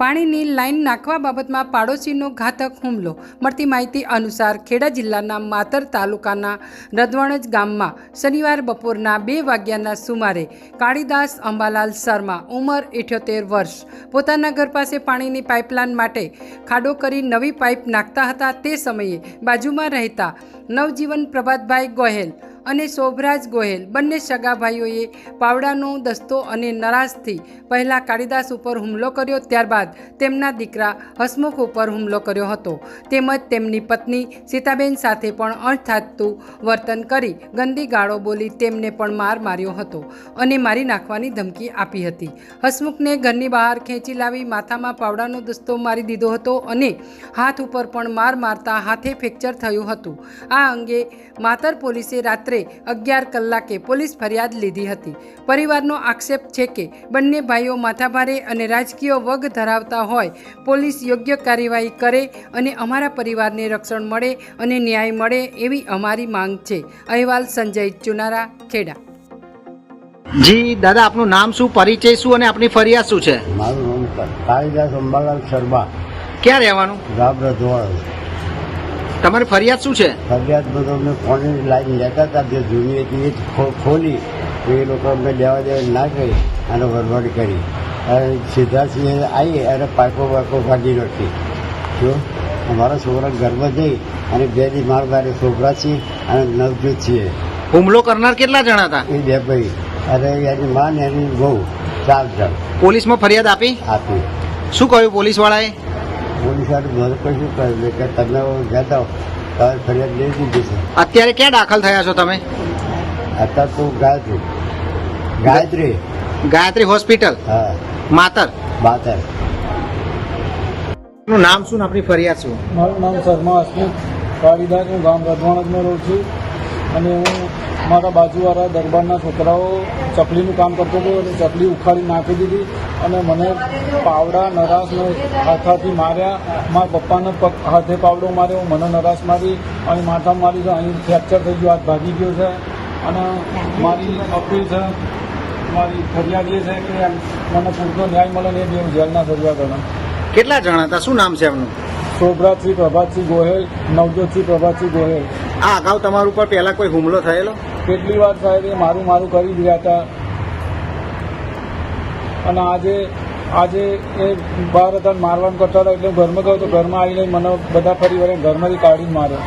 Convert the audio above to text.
પાણીની લાઈન નાખવા બાબતમાં પાડોશીનો ઘાતક હુમલો. મળતી માહિતી અનુસાર ખેડા જિલ્લાના માતર તાલુકાના રદવણજ ગામમાં શનિવાર બપોરના બે વાગ્યાના સુમારે કાળીદાસ અંબાલાલ શર્મા, ઉંમર ઇઠ્યોતેર વર્ષ, પોતાના ઘર પાસે પાણીની પાઇપલાઇન માટે ખાડો કરી નવી પાઇપ નાખતા હતા. તે સમયે બાજુમાં રહેતા નવજીવન પ્રભાતભાઈ ગોહેલ અને શોભરાજ ગોહેલ બંને સગા ભાઈઓએ પાવડાનો દસ્તો અને નરાજથી પહેલાં કાળિદાસ ઉપર હુમલો કર્યો, ત્યારબાદ તેમના દીકરા હસમુખ ઉપર હુમલો કર્યો હતો. તેમજ તેમની પત્ની સીતાબેન સાથે પણ અણથાતું વર્તન કરી ગંદી ગાળો બોલી તેમને પણ માર માર્યો હતો અને મારી નાખવાની ધમકી આપી હતી. હસમુખને ઘરની બહાર ખેંચી લાવી માથામાં પાવડાનો દસ્તો મારી દીધો હતો અને હાથ ઉપર પણ માર મારતા હાથે ફ્રેક્ચર થયું હતું. આ અંગે માતર પોલીસે રાત્રે અગિયાર કલાકે પોલીસ ફરિયાદ લીધી હતી. પરિવારનો આક્ષેપ છે કે બંને ભાઈઓ માથાભારે અને રાજકીય વગ ધરાવતા હોય પોલીસ યોગ્ય કાર્યવાહી કરે અને અમારા પરિવારને રક્ષણ મળે અને ન્યાય મળે એવી અમારી માંગ છે. અહેવાલ સંજય ચુનારા ખેડા. જી દાદા આપનું નામ શું પરિચય શું અને આપની ફરિયાદ શું છે? મારું નામ કાળીદાસ અંબાલાલ શર્મા. ક્યાં રહેવાનું? ગામ રધવાળ તમારી ફરિયાદ શું છે? ફરિયાદ બધો અમને ફોનની લાઈન લેતા હતા જે જૂની હતી એ ખોલી. એ લોકો અમને લેવા દેવા ના કરી અને વરવડ કરી. અને સીધા સિંહ આવી અને પાઇપો પાકો કાઢી નાખી જો અમારા છોકરા ગર્ભ જઈ અને બે દી માર મારે છોકરા છીએ અને નવજોત છીએ. હુમલો કરનાર કેટલા જણા હતા? એ બે ભાઈ. અને એની માં ને એની બહુ ચાર જણ. પોલીસમાં ફરિયાદ આપી? આપી. શું કહ્યું પોલીસ વાળાએ પોલીસ મને કશું કહ્યું કે તમે જતા તમારી ફરિયાદ લઈ દીધી છે. અત્યારે ક્યાં દાખલ થયા છો તમે? અત્યારે તો ગાયત્રી. ગાયત્રી. ગાયત્રી હોસ્પિટલ? હા. માતર? માતર. નું નામ શું ને આપની ફરિયાદ શું? મારું નામ શર્મા હસમુખ કાળીદાસ હું ગામ રજવાણકમાં રહું છું. અને હું મારા બાજુવાળા દરબારના છોકરાઓ ચકલીનું કામ કરતો હતો અને ચકલી ઉખાડી નાખી દીધી અને મને પાવડા નરાશને હાથાથી માર્યા. મારા પપ્પાને પગ હાથે પાવડો માર્યો, મને નરાશ મારી અને માથામાં મારી તો અહીં ફ્રેક્ચર થઈ ગયું, હાથ ભાગી ગયો છે. અને મારી અપીલ છે, મારી ફરિયાદ એ છે કે મને પૂરતો ન્યાય મળે ને એ જેલના સર્યા ગણા કેટલા જણા હતા? શું નામ છે એમનું? શોભરાજસિંહ પ્રભાતસિંહ ગોહેલ નવજોતસિંહ પ્રભાતસિંહ ગોહેલ. આ અગાઉ તમારા ઉપર પહેલા કોઈ હુમલો થયેલો? કેટલી વાર સાહેબ એ મારું મારું કરી રહ્યા હતા. અને આજે આજે એ બહાર હતા મારવાનું કરતા હતા એટલે ઘરમાં ગયો તો ઘરમાં આવીને મને બધા પરિવારે ઘરમાંથી કાઢીને માર્યો.